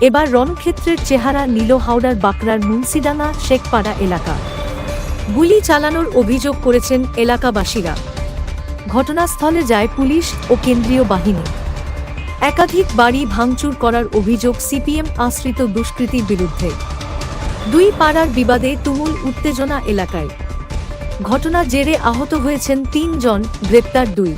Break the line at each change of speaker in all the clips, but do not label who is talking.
এবার রণক্ষেত্রের চেহারা নীল হাওড়ার বাঁকড়ার মুন্সিডাঙ্গা, শেখপাড়া এলাকা। গুলি চালানোর অভিযোগ করেছেন এলাকাবাসীরা। ঘটনাস্থলে যায় পুলিশ ও কেন্দ্রীয় বাহিনী। একাধিক বাড়ি ভাঙচুর করার অভিযোগ সিপিএম আশ্রিত দুষ্কৃতীর বিরুদ্ধে। দুই পাড়ার বিবাদে তুমুল উত্তেজনা এলাকায়। ঘটনা জেরে আহত হয়েছেন তিনজন, গ্রেপ্তার দুই।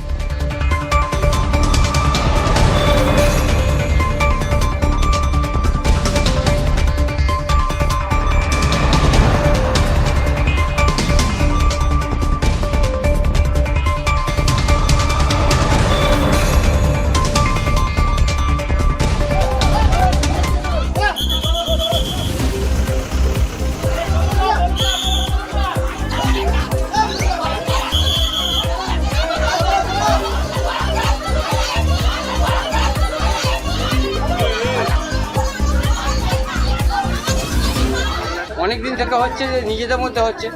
অনেক দিন থেকে হচ্ছে যে নিজেদের মধ্যে হচ্ছে।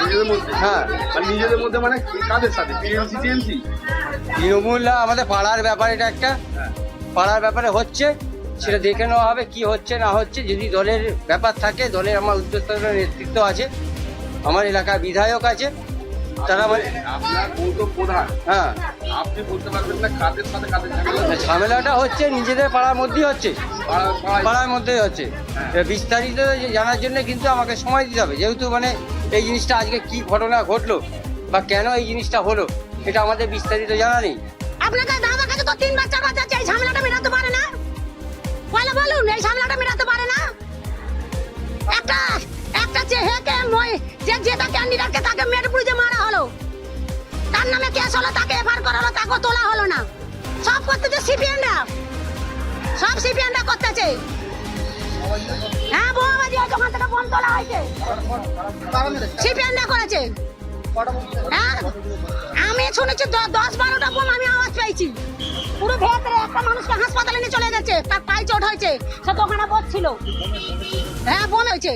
নিজেদের মধ্যে
হ্যাঁ
মানে নিজেদের মধ্যে মানে কাদের সাথে? টিএমসি টিএমসি
তৃণমূল আমাদের পাড়ার ব্যাপার এটা একটা। পাড়ার ব্যাপারে হচ্ছে সেটা দেখে নেওয়া হবে কি হচ্ছে না হচ্ছে। যদি দলের ব্যাপার থাকে দলের আমার উচ্চস্তরের নেতৃত্ব আছে আমার এলাকার বিধায়ক আছে তারা মানে
প্রধান।
হ্যাঁ।
আপনি বলতে পারবেন না কাদের সাথে কাদের ঝামেলা
ঝামেলাটা হচ্ছে নিজেদের পাড়ার মধ্যেই হচ্ছে। পাড়ার মধ্যেই হচ্ছে। বিস্তারিত জানার জন্য কিন্তু আমাকে সময় দিতে হবে। যেহেতু মানে এই জিনিসটা আজকে কি ঘটনা ঘটলো বা কেন এই জিনিসটা হলো এটা আমাদের বিস্তারিত জানা নেই।
আপনাকে দাদা কাছে তো তিনবার চারবার যাচ্ছে এই ঝামেলাটা মেটাতে পারে না। বলে বলুন এই ঝামেলাটা মেটাতে তাকে মেটপুরিতে মারা হলো। তার নামে কেস হলো, তাকে এফআর করা হলো তাকে তোলা হলো না। সব করতেছে সিপিএনরা সব সিপিএনরা করতেছে। হ্যাঁ বোমাবাজি হয়েছে, ওখান থেকে বোম তোলা হয়েছে। সিপিএনরা করেছে। হ্যাঁ আমি শুনেছি দশ বারোটা বোম আমি আওয়াজ পেয়েছি। পুরো ভেতরে একটা মানুষকে হাসপাতালে নিয়ে চলে গেছে, তার পায়ে চোট হয়েছে, সে দোকানে বসছিল। হ্যাঁ বোম হয়েছে।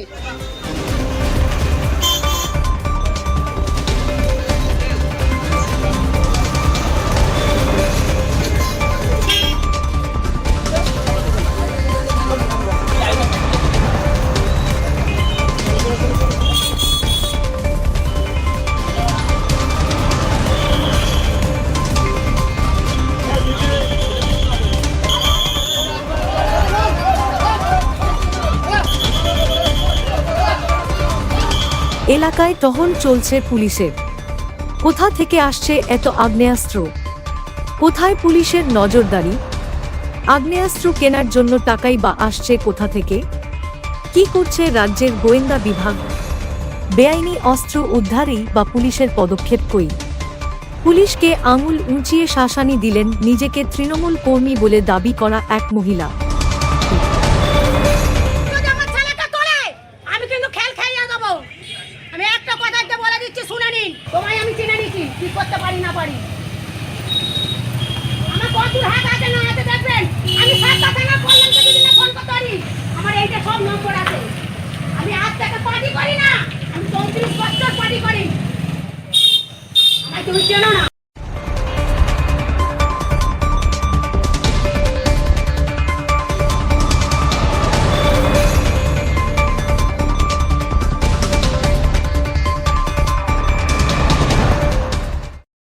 এলাকায় টহল চলছে পুলিশের। কোথা থেকে আসছে এত আগ্নেয়াস্ত্র? কোথায় পুলিশের নজরদারি? আগ্নেয়াস্ত্র কেনার জন্য টাকাই বা আসছে কোথা থেকে? কি করছে রাজ্যের গোয়েন্দা বিভাগ? বেআইনি অস্ত্র উদ্ধারেই বা পুলিশের পদক্ষেপ কই? পুলিশকে আঙুল উঁচিয়ে শাসানি দিলেন নিজেকে তৃণমূল কর্মী বলে দাবি করা এক মহিলা।
আমি একটা কথা একটা বলে দিচ্ছি, শুনে নিন। তোমায় আমি চিনে নিচ্ছি কি করতে পারি না পারি। আমার কতদূর হাত আছে না আছে, দেখবেন? আমি সাতটা থানা বললাম যদি না ফোন করতে পারি। আমার এইটা সব নম্বর আছে। আমি আজ থেকে পার্টি করি না, আমি চৌত্রিশ বছর পার্টি করি। আমায় তুমি চেনো না।